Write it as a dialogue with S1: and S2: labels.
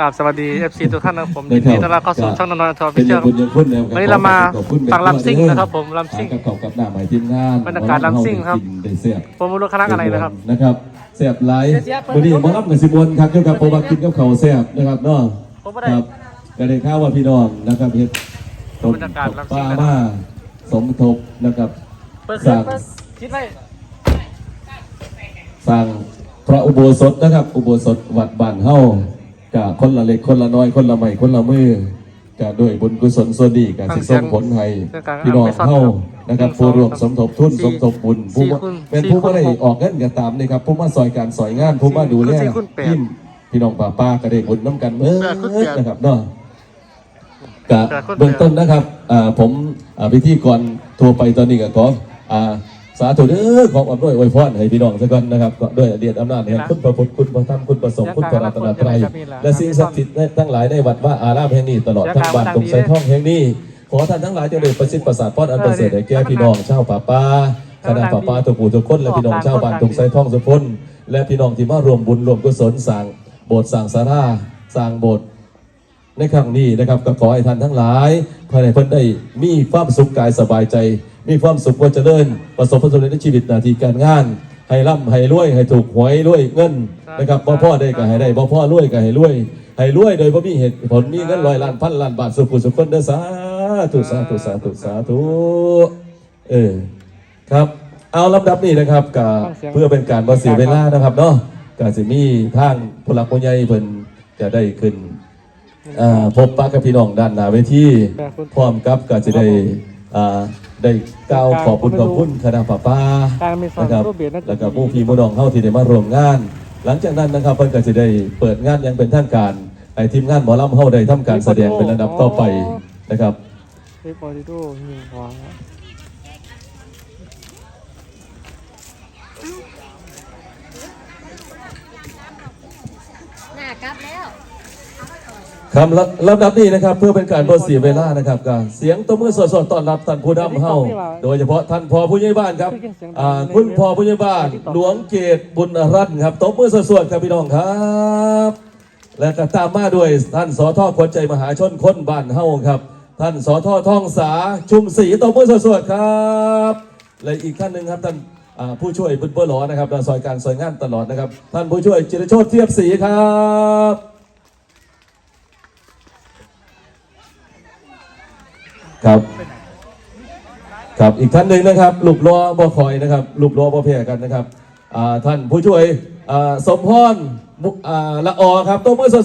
S1: กราบสวัสดี FC ทุกท่านนะครับผม
S2: ได้
S1: ยิน
S2: ครับ
S1: ดีต้อนรับเข้าสู่ช่องนนทอฟิ
S2: เป็น
S1: เชียล
S2: บุญยังคุณแล้ว
S1: วันนี้เรามาฟังลำซิ่งนะครับผมลำซิ่ง
S2: กับเขากับหน้าหมายทีมงาน
S1: บรรยากาศลำซิ่งครับ
S2: กินได้เสียบ
S1: ผมไม่รู้คณะอะไรนะครับ
S2: นะครับเสียบไลท์วันนี้หมารับกับสิบวนครับเกี่ยวกับโปรบักกินกับเขาวเสียบนะครับเนาะ
S1: ผมไม่ได้
S2: ครับก็ได้ข่าวว่าพี่น้องนะครับเฮ็ดตก
S1: บรรยากาศลำซิ่
S2: ป้าง
S1: นะครับ
S2: มาสมทบนะครับ
S1: เปิด
S2: สั่ง
S1: เปิดคิดไว้
S2: สั่งพระอุโบสถนะครับ อุโบสถวัดบ้านเฮา กะคนละเล็กคนละน้อยคนละใหม่คนละมือกะด้วยบุญกุศลส่วนดีกะสิส่งผลให้พี่น้องเฮานะครับผู้ร่วมสมทบทุนสมทบบุญผู้ว่าเป็นผู้บ่ได้ออกเงินก็ตามนะครับผู้มาซอยการซอยงานผู้มาดูแลทีมพี่น้องป้าป้าก็ได้บุญน้ำกันเมื่อนะครับเนาะกะเบื้องต้นนะครับอ่าผมอ่าพิธีกรทัวร์ไปตอนนี้ก็ขออ่า สาธุเด้อของอำนวยอวยพรให้พี่น้องสักก่อนนะครับก็ด้วยเดียดอำนาจแห่งคุณพระพุทธคุณพระธรรมคุณพระสงฆ์คุณพระรัตนตรัยและสิ่งศักดิ์สิทธิ์ทั้งหลายในวัดว่าอารามแห่งนี้ตลอดทั้งบ้านตรงไซท่องแห่งนี้ ขอท่านทั้งหลายจงได้ประสิทธิ์ประสาทพรอันประเสริฐให้แก่พี่น้องชาวป่าป้าคณะป่าป้าทุกผู้ทุกคนและพี่น้องชาวบ้านตรงไซท่องสุพนและพี่น้องที่มารวมบุญรวมกุศลสร้างโบสถ์สร้างศาลาสร้างโบสถ์ในครั้งนี้นะครับก็ขอให้ท่านทั้งหลายภายในเพิ่นได้มีความสุขกายสบายใจ มีความสุขว่าเจริญ ประสบผลสำเร็จในชีวิตหน้าที่การงาน ให้ร่ำให้รวย ให้ถูกหวยรวยเงินนะครับบ่พ่อได้ก็ให้ได้บ่พ่อรวยก็ให้รวย ให้รวยโดยบ่มีเหตุผลมีเงินร้อยล้านพันล้านบาทสุขุสุขคนเด้อสาธุสาธุสาธุสาธุเออครับ เอาลำดับนี้นะครับก็เพื่อเป็นการบ่เสียเวลานะครับเนาะก็สิมีทางผู้หลักผู้ใหญ่เพิ่นจะได้ขึ้นอ่าพบปะกับพี่น้องด้านหน้าเวทีพร้อมกับก็จะได้อ่า ได้กล่าวขอบคุณขอบคุณคณะป้าป้านะครับแล้วก็ผู้พี่ผู้น้องเฮาที่ได้มาร่วมงาน หลังจากนั้นนะครับเพิ่นก็จะได้เปิดงานอย่างเป็นทางการให้ทีมงานหมอลำเฮาได้ทำการแสดงเป็นระดับต่อไปนะครับ
S1: เฮ้ยบอดี้ดูยิงหัว
S3: หน้ากลับแล้ว
S2: ครับลำลำดับนี้นะครับเพื่อเป็นการบ่เสียเวลานะครับก็เสียงตบมือสดๆต้อนรับท่านผู้นำเฮาโดยเฉพาะท่านพ่อผู้ใหญ่บ้านครับอ่าคุณพ่อผู้ใหญ่บ้านหลวงเกตบุญรัตน์ครับตบมือสดๆครับพี่น้องครับ และก็ตามมาด้วยท่านสอทอขวัญใจมหาชนคนบ้านเฮาครับ ท่านสอทอท่องสาชุมศรีตบมือสดๆครับและอีกท่านหนึ่งครับท่านอ่าผู้ช่วยบุญเบอร์หลอนะครับเราซอยการซอยงานตลอดนะครับ ท่านผู้ช่วยจิรโชติเทียบศรีครับ ครับ ครับอีกท่านหนึ่งนะครับลูกล้อบอคอยนะครับลูกล้อบอแพ้กันนะครับอ่าท่านผู้ช่วยอ่าสมพรมุอ่าละออครับตัวมือสด